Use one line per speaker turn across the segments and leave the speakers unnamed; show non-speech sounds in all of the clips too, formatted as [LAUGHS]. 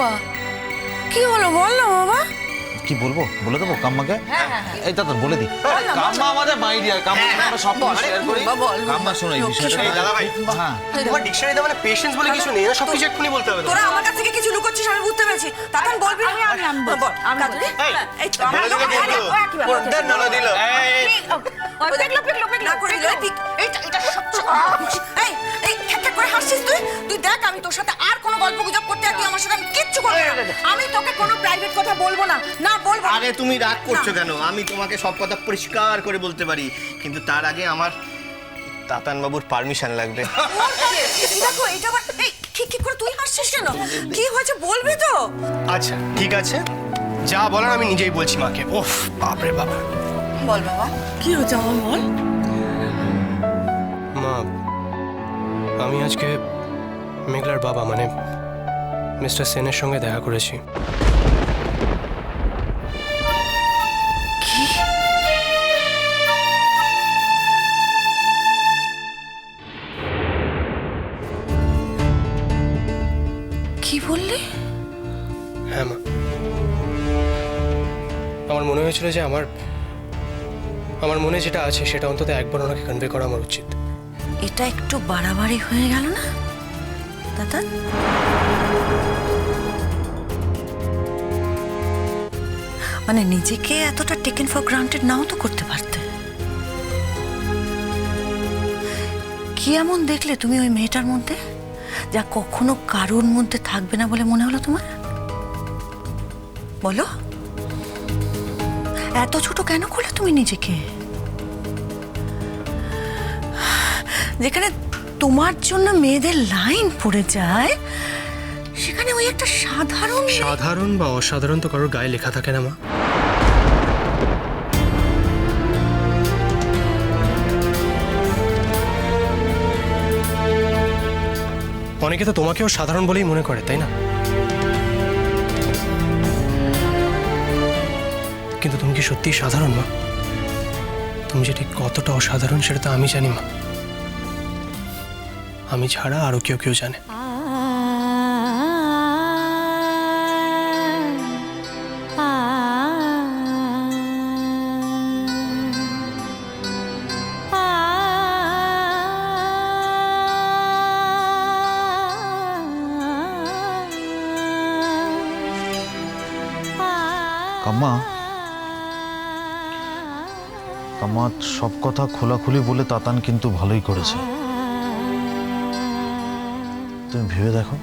কাম্মা কি হলো বল না বাবা
কি বলব বলে দেবো কাম্মাকে
হ্যাঁ,
এই দাদা বলে দিই কাম্মা আমাদের মাই ডিয়ার কাম্মা আমরা সব শেয়ার করি
বাবা।
কাম্মা শোনো এই বিষয়টা
দাদা ভাই
হ্যাঁ
তোমার ডিকশনারিতে মানে পেশেন্স বলে কিছু নেই সব কিছু এক্ষুনি বলতে হবে
তোরা আমার কাছ থেকে কিছু লুকোচ্ছিস আমি বুঝতে পেরেছি তখন বলবি আমি আমি আমি বল কাজলি এই তো
বলে দেবে বলব। পর্দার নলা দিল
ওই দেখ লোক লোক না করে দিল এটা সবচেয়ে এই এই ঠেক করে হাসছিস তুই? তুই দেখ আমি তোর সাথে আর কোনো গল্প গুজব করতে আর তুই আমার সাথে আমি কিচ্ছু করব না। আমি তোকে কোনো প্রাইভেট কথা বলব না। না বলব।
আরে তুমি রাগ করছ কেন? আমি তোমাকে সব কথা পরিষ্কার করে বলতে পারি কিন্তু তার আগে আমার তাতান বাবুর পারমিশন লাগবে। [LAUGHS]
দেখো এটা আবার এই ঠিক ঠিক করে তুই হাসছিস কেন? কি হয়েছে বলবি তো?
আচ্ছা ঠিক আছে। যা বলার আমি নিজেই বলছি মাকে। ওফ বাপরে বাবা
বল বাবা। কি হয়েছে আমার বল?
মা আমি আজকে মেঘলার বাবা মানে মিস্টার সেনের সঙ্গে দেখা করেছি।
কি? বললি?
হ্যাঁ মা। আমার মনে হয়েছিল যে আমার আমার মনে যেটা আছে সেটা অন্তত একবার ওনাকে কনভে করা আমার উচিত।
এটা একটু বাড়াবাড়ি হয়ে গেল না? দাদা? মানে নিজেকে এতটা টেকেন ফর গ্রান্টেড নাও তো করতে পারতে। কি এমন দেখলে তুমি ওই মেয়েটার মধ্যে, যা কখনো কারোর মধ্যে থাকবে না বলে মনে হলো তোমার? বলো। এত ছোট কেন করলে তুমি নিজেকে? যেখানে তোমার জন্য মেয়েদের লাইন পড়ে যায়, সেখানে ওই একটা সাধারণ
সাধারণ বা অসাধারণ তো কারোর গায়ে লেখা থাকে না, মা। অনেকে তো তোমাকেও সাধারণ বলেই মনে করে, তাই না? কিন্তু তুমি কি সত্যিই সাধারণ, মা? তুমি যে ঠিক কতটা অসাধারণ সেটা তো আমি জানি, মা। আমি ছাড়া আরও কেউ কেউ জানে।
কাম্মা, সব কথা খোলাখুলি বলে তাতান কিন্তু ভালোই করেছে। তুমি ভেবে দেখো।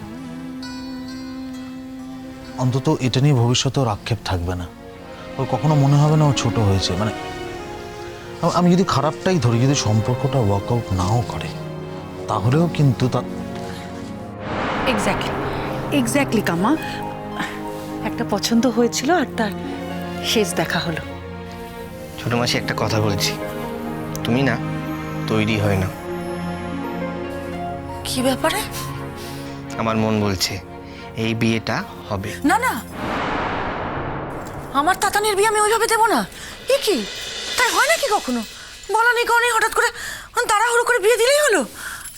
অন্তত এটা নিয়ে ভবিষ্যতে ওর আক্ষেপ থাকবে না। ওর কখনো মনে হবে না ও ছোট হয়েছে। মানে আমি যদি খারাপটাই ধরি যদি সম্পর্কটা ওয়ার্কআউট নাও করে তাহলেও কিন্তু তা
এক্স্যাক্টলি এক্স্যাক্টলি কামা একটা পছন্দ হয়েছিল আর তার শেষ দেখা হলো।
ছোট মাসি একটা কথা বলছি। তুমি না তৈরি হয় না।
কি ব্যাপারে?
আমার মন বলছে এই বিয়েটা হবে।
না না। আমার তাতানির বিয়ে আমি ওইভাবে দেবো না। এ কি? তাই হয় নাকি কখনো? বলা নেই কারণে হঠাৎ করে তারা তাড়াহুড়ো করে বিয়ে দিলেই হলো।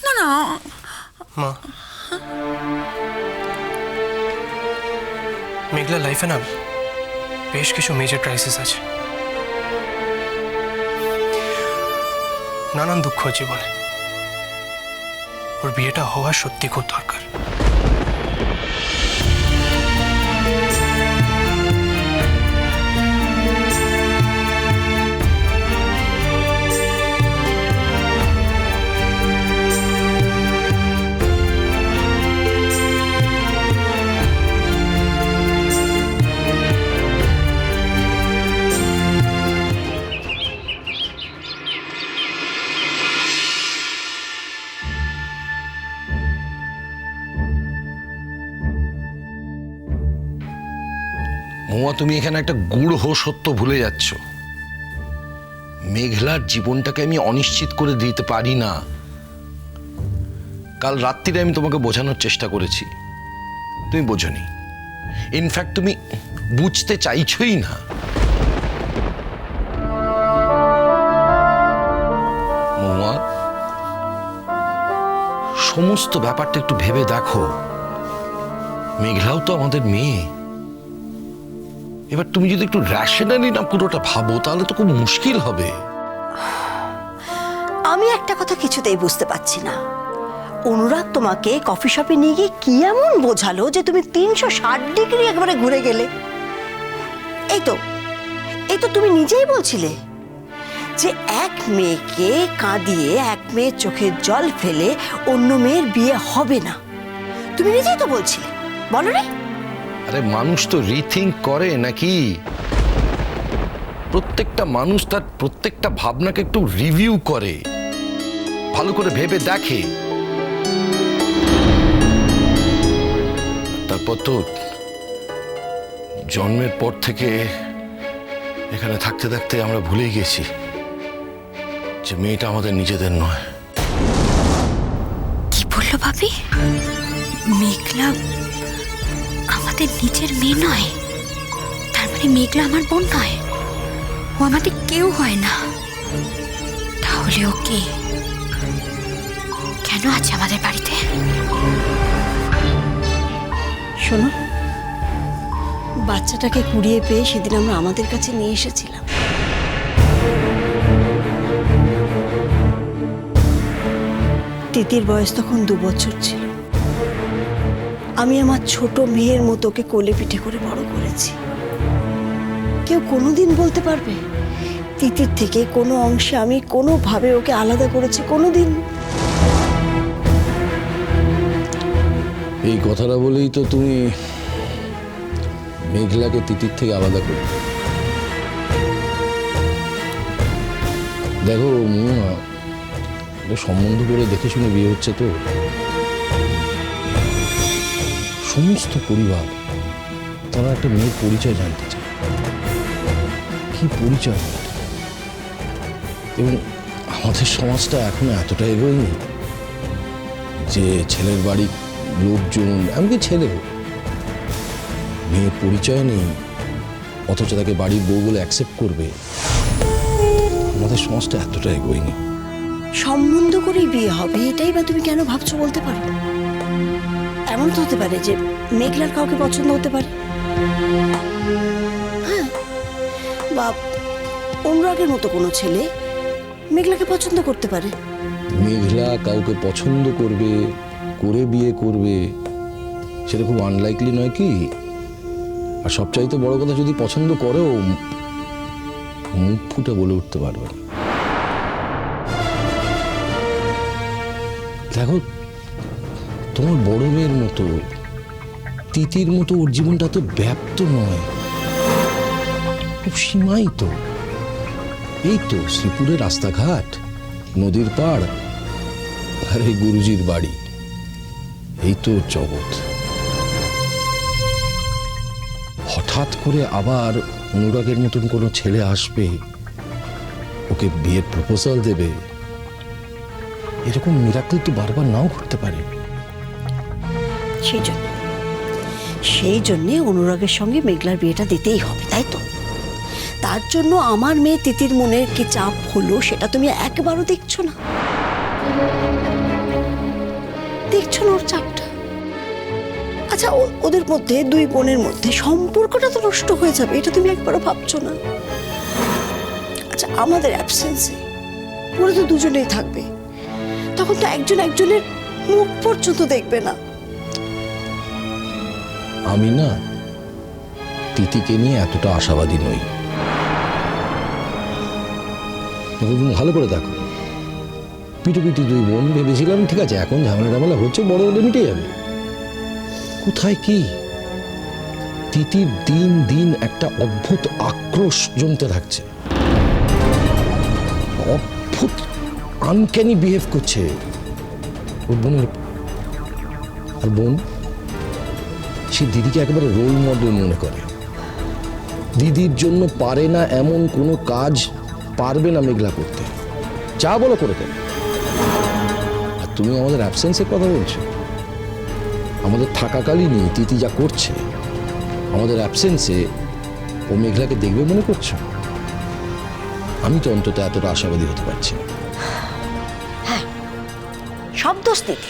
না না।
মা। মেঘলা লাইফে না বেশ কিছু মেজর ক্রাইসিস আছে। নানান দুঃখ জীবনে। ওর বিয়েটা হওয়া সত্যি খুব দরকার।
মৌয়া তুমি এখানে একটা গূঢ় সত্য ভুলে যাচ্ছ। মেঘলার জীবনটাকে আমি অনিশ্চিত করে দিতে পারি না। কাল রাত্রিরে আমি তোমাকে বোঝানোর চেষ্টা করেছি। তুমি বোঝনি। ইনফ্যাক্ট তুমি বুঝতে চাইছই না। সমস্ত ব্যাপারটা একটু ভেবে দেখো। মেঘলাও তো আমাদের মেয়ে। এবার তুমি যদি একটু র্যাশনালি না পুরোটা ভাবো, তাহলে তো খুব মুশকিল হবে।
আমি একটা কথা কিছুতেই বুঝতে পারছি না। অনুরাগ তোমাকে কফি শপে নিয়ে গিয়ে কি এমন বোঝালো যে তুমি তিনশো ষাট ডিগ্রি একবারে ঘুরে গেলে? এই তো এই তো তুমি নিজেই বলছিলে যে এক মেয়েকে কাঁদিয়ে এক মেয়ের চোখের জল ফেলে অন্য মেয়ের বিয়ে হবে না। তুমি নিজেই তো বলছিলে, বলো রে।
আরে মানুষ তো রিথিঙ্ক করে নাকি? প্রত্যেকটা মানুষ তার প্রত্যেকটা ভাবনাকে একটু রিভিউ করে। ভালো করে ভেবে দেখে। তারপর তো জন্মের পর থেকে এখানে থাকতে থাকতে আমরা ভুলেই গেছি যে মেয়েটা আমাদের নিজেদের নয়।
কি বলল ভাবি? মেঘলা আমাদের নিজের মেয়ে নয়। তার মানে মেঘলা আমার বোন নয়। ও আমাদের কেউ হয় না। তাহলে ও কে? কেন আছে আমাদের বাড়িতে?
শোনো, বাচ্চাটাকে কুড়িয়ে পেয়ে সেদিন আমরা আমাদের কাছে নিয়ে এসেছিলাম। তিতির বয়স তখন দু বছর ছিল। আমি আমার ছোট মেয়ের মতো ওকে কোলে পিঠে করে বড় করেছি। কেউ কোনোদিন বলতে পারবে? তিতির থেকে কোনো অংশে আমি কোনোভাবে ওকে আলাদা করেছি কোনোদিন।
এই কথাটা বলেই তো তুমি মেঘলাকে তিতির থেকে আলাদা করো দেখো সম্বন্ধ করে দেখে শুনে বিয়ে হচ্ছে তো। সমস্ত পরিবার তারা একটা মেয়ের পরিচয় জানতে চায়। কি পরিচয়? এবং আমাদের সমাজটা এখনও এতটা এগোয়নি যে ছেলের বাড়ির লোকজন, এমনকি ছেলেও মেয়ের পরিচয় নেই, অথচ তাকে বাড়ির বউ বলে অ্যাকসেপ্ট করবে। আমাদের সমাজটা এতটা এগোয়নি।
সম্বন্ধ করেই বিয়ে হবে, এটাই বা তুমি কেন ভাবছ বলতে পারো? এমন তো হতে পারে যে মেঘলার কাউকে পছন্দ হতে পারে। হ্যাঁ বা অনুরাগের মতো কোনো ছেলে মেঘলাকে পছন্দ করতে পারে।
মেঘলা কাউকে পছন্দ করবে, করে বিয়ে করবে, সেটা খুব আনলাইকলি নয় কি? আর সবচাইতে বড় কথা যদি পছন্দ করেও মুখ ফুটে বলে উঠতে পারবে দেখো তোমার বড় মেয়ের মতো। তিতির মতো ওর জীবনটা তো ব্যাপ্ত নয়। খুব সীমায়িত এই তো শ্রীপুরের রাস্তাঘাট, নদীর পাড়, আর এই গুরুজির বাড়ি। এই তো জগৎ। হঠাৎ করে আবার অনুরাগের মতন কোনো ছেলে আসবে, ওকে বিয়ের প্রপোজাল দেবে। এরকম মিরাকল তো বারবার নাও ঘটতে পারে।
সেই জন্য। সেই জন্যে অনুরাগের সঙ্গে মেঘলার বিয়েটা দিতেই হবে, তাই তো? তার জন্য আমার মেয়ে তিতির মনের কি চাপ হলো সেটা তুমি একবারও দেখছ না? দেখছ না ওর চাপটা? আচ্ছা ওদের মধ্যে, দুই বোনের মধ্যে সম্পর্কটা তো নষ্ট হয়ে যাবে, এটা তুমি একবারও ভাবছ না? আচ্ছা আমাদের অ্যাবসেন্সে ওরা তো দুজনেই থাকবে। তখন তো একজন একজনের মুখ পর্যন্ত দেখবে না।
আমি না তিতিকে নিয়ে এতটা আশাবাদী নই। ভালো করে দেখো। পিটুপিটি দুই বোন, ভেবেছিলাম, ঠিক আছে, এখন ঝামেলা টামেলা হচ্ছে, বড় হলে মিটে যাবে। কোথায় কি তিতির দিন দিন একটা অদ্ভুত আক্রোশ জমতে থাকছে। অদ্ভুত আনক্যানি বিহেভ করছে। ওর বোনের আর বোন? সে দিদিকে একেবারে রোল মডেল মনে করে। দিদির জন্য পারে না এমন কোনো কাজ পারবে না মেঘলা করতে। যা বলো করে দেবে। আর তুমি আমাদের অ্যাবসেন্সের কথা বলছো। আমাদের থাকাকালীনই তিতি যা করছে আমাদের অ্যাবসেন্সে ও মেঘলাকে দেখবে মনে করছ? আমি তো অন্তত এতটা আশাবাদী হতে পারছি না।
সব দোষ দিতে